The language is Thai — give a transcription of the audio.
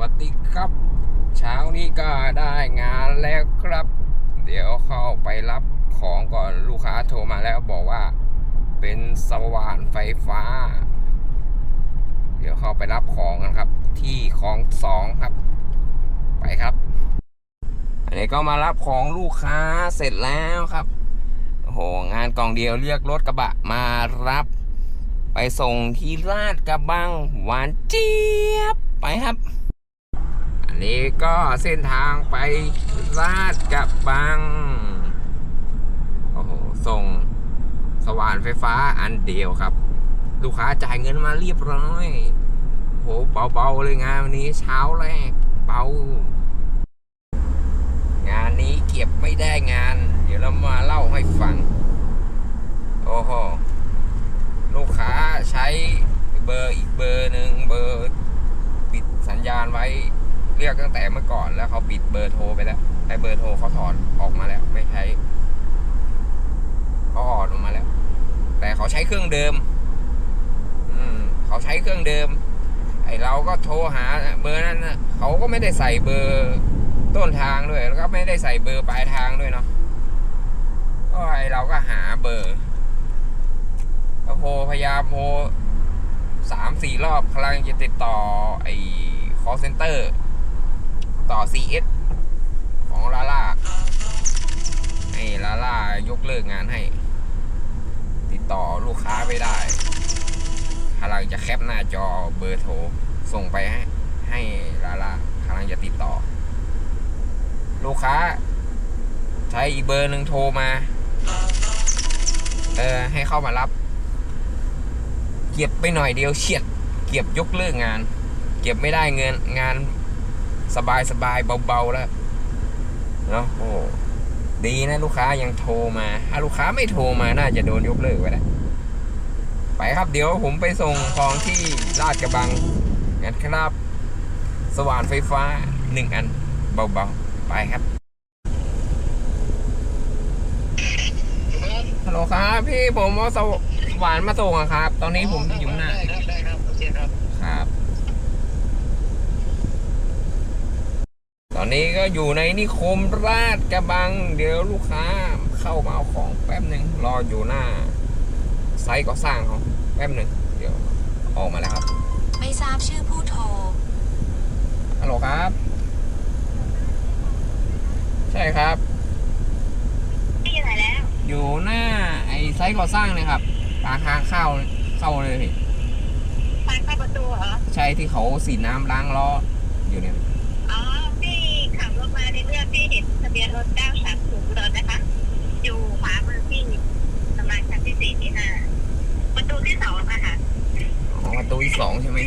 วัสดีครับ เช้านี้ก็ได้งานแล้วครับ เดี๋ยวเข้าไปรับของก่อนลูกค้าโทรมาแล้วบอกว่า เป็นสว่านไฟฟ้า เดี๋ยวเข้าไปรับของกันครับ ที่ของสองครับ ไปครับ อันนี้ก็มารับของลูกค้าเสร็จแล้วครับโอ้โหงานกล่องเดียวเรียกรถกระบะมารับไปส่งที่ลาดกระบังหวานเจี๊ยบ ไปครับ นี้ก็เส้นทางไปลาดกระบัง โอ้โห ส่งสว่านไฟฟ้าอันเดียวครับ ลูกค้าจ่ายเงินมาเรียบร้อยโหเบาๆเลยงานวันนี้เช้าแรก เบา งานนี้เก็บไม่ได้งาน เดี๋ยวเรามาเล่าให้ฟัง โอ้โห ลูกค้าใช้เบอร์อีกเบอร์หนึ่งเบอร์ปิดสัญญาณไว้ เรียกตั้งแต่เมื่อก่อนแล้วเขาปิดเบอร์โทรไปแล้วไอ้เบอร์โทรเขาถอนออกมาแล้ว ไม่ใช้เขาออกออกมาแล้ว แต่เขาใช้เครื่องเดิม อืมเขาใช้เครื่องเดิม ไอ้เราก็โทรหาเบอร์นั้นนะเขาก็ไม่ได้ใส่เบอร์ต้นทางด้วย แล้วก็ไม่ได้ใส่เบอร์ปลายทางด้วยเนาะก็ไอเราก็หาเบอร์ก็โทรพยายามโทรสามสี่รอบกำลังจะติดต่อไอ้ call center ต่อ CS ของลาล่าไอ้ลาล่ายกเลิกงานให้ ติดต่อลูกค้าไม่ได้กำลังจะแคปหน้าจอเบอร์โทร ส่งไปให้ให้ลาล่ากำลังจะติดต่อ ลูกค้า ใช้อีกเบอร์หนึ่งโทรมา เออ ให้เข้ามารับ เก็บไปหน่อยเดียวเฉียด เก็บยกเลิกงาน เก็บไม่ได้เงินงาน สบายสบายเบาๆแล้วเนาะโอ้ดีนะลูกค้ายังโทรมาถ้าลูกค้าไม่โทรมาน่าจะโดนยกเลิกไปแล้วไปครับเดี๋ยวผมไปส่งของที่ลาดกระบังงั้นครับ สว่านไฟฟ้าหนึ่งอันเบาๆ ไปครับฮัลโหลครับ พี่ผมเอาสว่านมาส่งอะครับ ตอนนี้ผมอยู่หน้าได้ครับได้ครับโอเคครับ ครับ ต อนนี้ก็อยู่ในนิคมราชกระบัง เดี๋ยวลูกค้าเข้ามาเอาของแป๊บหนึ่งรออยู่หน้า ไซต์ก่อสร้างเขาแป๊บหนึ่งเดี๋ยวออกมาแล้วครับ ไม่ทราบชื่อผู้โทรฮัลโหลครับ ใช่ครับพี่อยู่ไหนแล้ว อยู่หน้าไอ้ไซต์ก่อสร้างเลยครับปากทางเข้าเข้าเลยพี่ทางเข้าประตูเหรอใช่ที่เขาสีดน้ำล้างล้ออยู่เนี่ยอ๋อพี่ขับรถ มาในเรื่องพี่เห็นทะเบียนรถ930เลยนะคะ อยู่ขวามือพี่ประมาณชั้นที่สี่ที่ห้าประตูที่สองอะค่ะ อ๋อประตูที่สองใช่ไหม